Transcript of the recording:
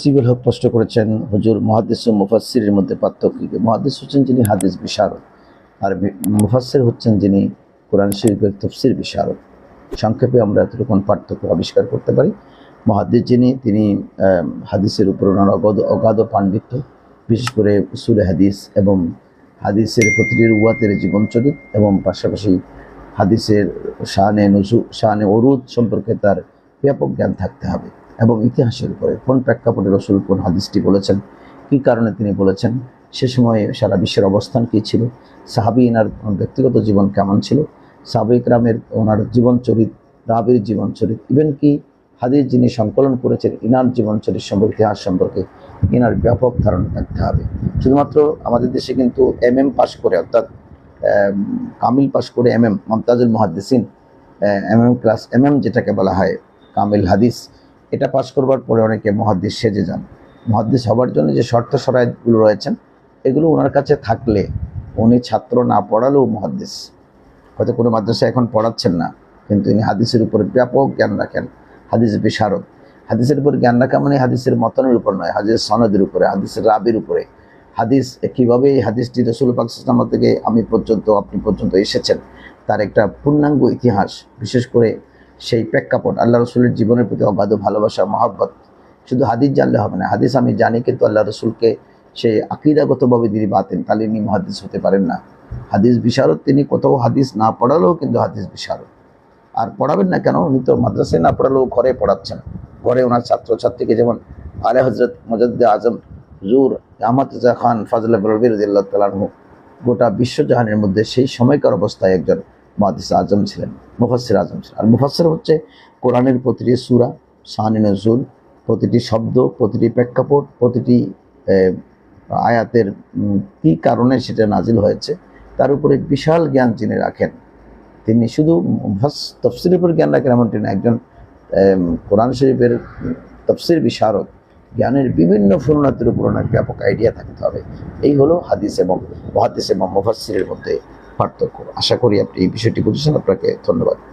Civil হক প্রশ্ন করেছেন, হুজুর মহাদিস ও মুফাসসিরের মধ্যে পার্থক্য মহাদিস হচ্ছেন যিনি হাদিস বিশারদ, আর মুফাসসির হচ্ছেন যিনি কোরআন শরীফের তফসির বিশারদ। সংক্ষেপে আমরা এতটুকুন পার্থক্য আবিষ্কার করতে পারি। মহাদিস যিনি, তিনি হাদিসের উপর ওনার অগাধ অগাধ পাণ্ডিত্য, বিশেষ করে সুরে হাদিস এবং হাদিসের প্রতিটি রুয়াতের জীবনচরিত এবং পাশাপাশি হাদিসের শানে নজু, শানে অরুদ সম্পর্কে তার ব্যাপক জ্ঞান থাকতে হবে। এবং ইতিহাসের উপরে কোন প্রেক্ষাপটে রসুল, কোন হাদিসটি বলেছেন, কী কারণে তিনি বলেছেন, সে সময়ে সারা বিশ্বের অবস্থান কী ছিল, সাহাবি ইনার ব্যক্তিগত জীবন কেমন ছিল সাহাবিক রামের ওনার জীবনচরিত রাবির জীবনচরিত ইভেন কি হাদিস যিনি সংকলন করেছেন, ইনার জীবনচরিত সম্পর্কে, ইতিহাস সম্পর্কে ইনার ব্যাপক ধারণা থাকতে হবে। শুধুমাত্র আমাদের দেশে কিন্তু এম এম পাশ করে, অর্থাৎ কামিল পাশ করে এম এম মমতাজুল মহাদ্দিসিন M M class M M যেটাকে বলা হয়, কামিল হাদিস এটা পাশ করবার পরে অনেকে মহাদ্দিস সেজে যান। মহাদ্দিস হবার জন্য যে শর্ত সরাইতগুলো রয়েছেন, এগুলো ওনার কাছে থাকলে উনি ছাত্র না পড়ালেও মহাদ্দিস হয়তো কোনো মাদ্রাসা এখন পড়াচ্ছেন না, কিন্তু ইনি হাদিসের উপরে ব্যাপক জ্ঞান রাখেন, হাদিস বিশারদ। হাদিসের উপর জ্ঞান রাখা মানে হাদিসের মতনের উপর নয়, হাদিসের সনদের উপরে, হাদিসের রাবির উপরে। হাদিস কীভাবে এই হাদিসটি রসুল পাকিস্তান থেকে আমি পর্যন্ত, আপনি পর্যন্ত এসেছেন, তার একটা পূর্ণাঙ্গ ইতিহাস, বিশেষ করে সেই প্রেক্ষাপট আল্লাহ রসুলের জীবনের প্রতি অগাধ ভালোবাসা, মহাব্বত। শুধু হাদিস জানলে হবে না, হাদিস আমি জানি, কিন্তু আল্লাহ রসুলকে সেই আকিদাগতভাবে তিনি বাতেন তাহলে ইনি মহাদিস হতে পারেন না। হাদিস বিশারদ, তিনি কোথাও হাদিস না পড়ালেও কিন্তু হাদিস বিশারদ। আর পড়াবেন না কেন? উনি তো মাদ্রাসায় না পড়ালেও ঘরে পড়াচ্ছেন। ঘরে ওনার ছাত্রছাত্রীকে যেমন আলে হজরত মজাদ্দে আজম, জুর আহমদ খান, ফাজল রবিরুল্লাহ তালাহু গোটা বিশ্বজাহানের মধ্যে সেই সময়কার অবস্থায় একজন মহাদিস আজম ছিলেন মুফাসির আজম ছিলেন। আর মুফাসির হচ্ছে কোরআনের প্রতিটি সুরা শাহানি নজরুল প্রতিটি শব্দ, প্রতিটি প্রেক্ষাপট, প্রতিটি আয়াতের কী কারণে সেটা নাজিল হয়েছে, তার উপরে বিশাল জ্ঞান যিনি রাখেন, তিনি শুধু মুফাস- তফসিরের উপর জ্ঞান রাখেন এমনটি না, একজন কোরআন শরীফের তফসির বিশারদ, জ্ঞানের বিভিন্ন ফুরনাতের উপর ব্যাপক আইডিয়া থাকতে হবে। এই হলো হাদিস এবং মহাদিস এবং মুফাসিরের মধ্যে পার্থক্য। আশা করি আপনি এই বিষয়টি বুঝেছেন। আপনাকে ধন্যবাদ।